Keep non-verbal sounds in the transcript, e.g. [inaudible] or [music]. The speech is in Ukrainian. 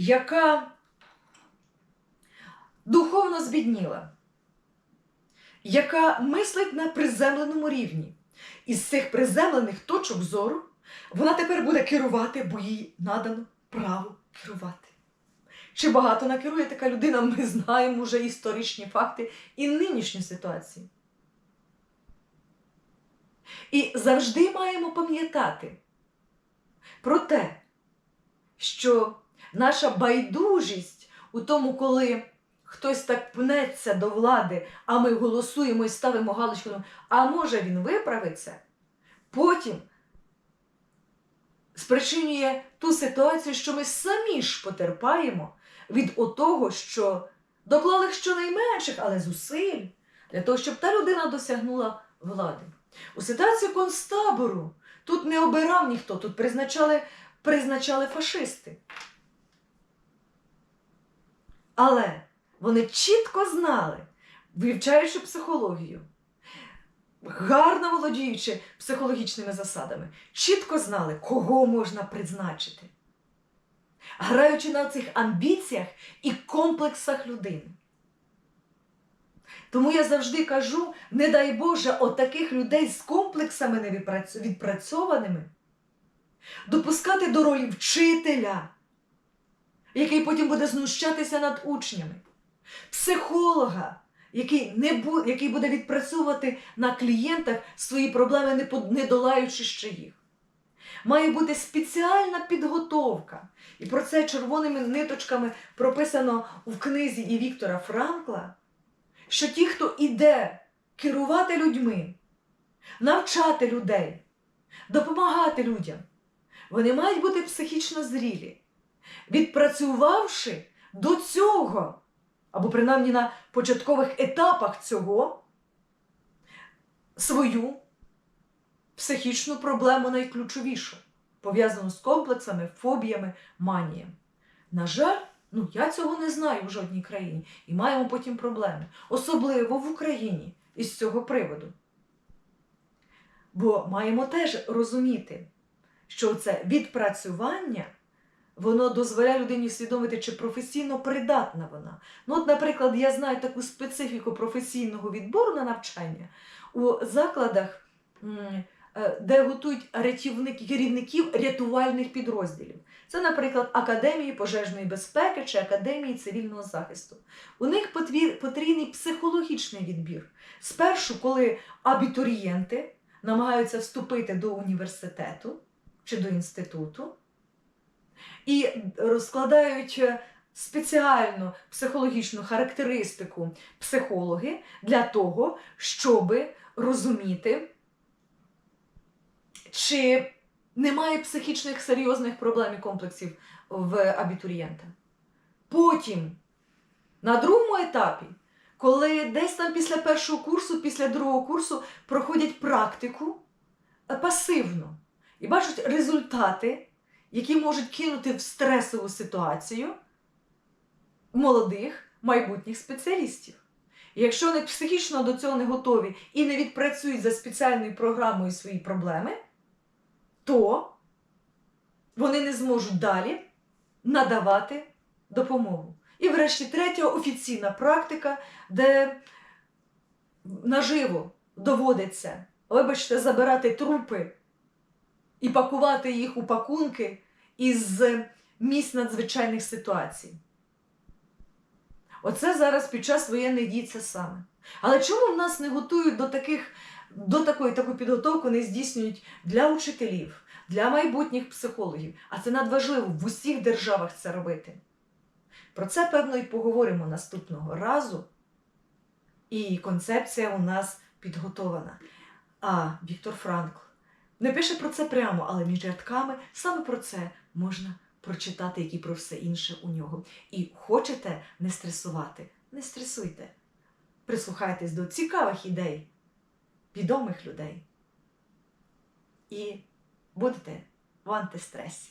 яка духовно збідніла, яка мислить на приземленому рівні. Із цих приземлених точок зору вона тепер буде керувати, бо їй надано право керувати. Чи багато накерує така людина, [laughs] ми знаємо вже історичні факти і нинішню ситуацію. І завжди маємо пам'ятати про те, що наша байдужість у тому, коли хтось так пнеться до влади, а ми голосуємо і ставимо галочку, а може він виправиться, потім спричинює ту ситуацію, що ми самі ж потерпаємо від отого, що доклали щонайменших, але зусиль для того, щоб та людина досягнула влади. У ситуації концтабору тут не обирав ніхто, тут призначали, призначали фашисти. Але вони чітко знали, вивчаючи психологію, гарно володіючи психологічними засадами, чітко знали, кого можна призначити, граючи на цих амбіціях і комплексах людини. Тому я завжди кажу: не дай Боже, от таких людей з комплексами невідпрацьованими допускати до ролі вчителя, який потім буде знущатися над учнями, психолога, який, не бу, який буде відпрацьовувати на клієнтах свої проблеми, не, по- не долаючи ще їх. Має бути спеціальна підготовка. І про це червоними ниточками прописано в книзі і Віктора Франкла що ті, хто іде керувати людьми, навчати людей, допомагати людям, вони мають бути психічно зрілі, відпрацювавши до цього, або принаймні на початкових етапах цього свою психічну проблему найключовішу, пов'язану з комплексами, фобіями, маніями. На жаль, Ну, я цього не знаю в жодній країні і маємо потім проблеми, особливо в Україні із цього приводу. Бо маємо теж розуміти, що це відпрацювання воно дозволяє людині усвідомити, чи професійно придатна вона. Ну, от, наприклад, я знаю таку специфіку професійного відбору на навчання у закладах, е, де готують рятівників, керівників рятувальних підрозділів. Це, наприклад, Академії пожежної безпеки чи Академії цивільного захисту. У них потрійний психологічний відбір. Спершу, коли абітурієнти намагаються вступити до університету чи до інституту і розкладають е, спеціальну психологічну характеристику психологи для того, щоб розуміти, чи немає психічних серйозних проблем і комплексів в абітурієнта. Потім, на другому етапі, коли десь там після першого курсу, після другого курсу проходять практику е, пасивно і бачать результати, які можуть кинути в стресову ситуацію молодих майбутніх спеціалістів. І якщо вони психічно до цього не готові і не відпрацюють за спеціальною програмою свої проблеми, то вони не зможуть далі надавати допомогу. І, врешті, третя офіційна практика, де наживо доводиться, вибачте, забирати трупи і пакувати їх у пакунки із місць надзвичайних ситуацій. Оце зараз під час воєнних дій це саме. Але чому в нас не готують до таких, до такої таку підготовку не здійснюють для учителів, для майбутніх психологів? А це надважливо в усіх державах це робити. Про це, певно, і поговоримо наступного разу. І концепція у нас підготована. А Віктор Франкл не пише про це прямо, але між рядками саме про це можна прочитати, як і про все інше у нього. І хочете не стресувати? Не стресуйте. Прислухайтесь до цікавих ідей, відомих людей. І будете в антистресі.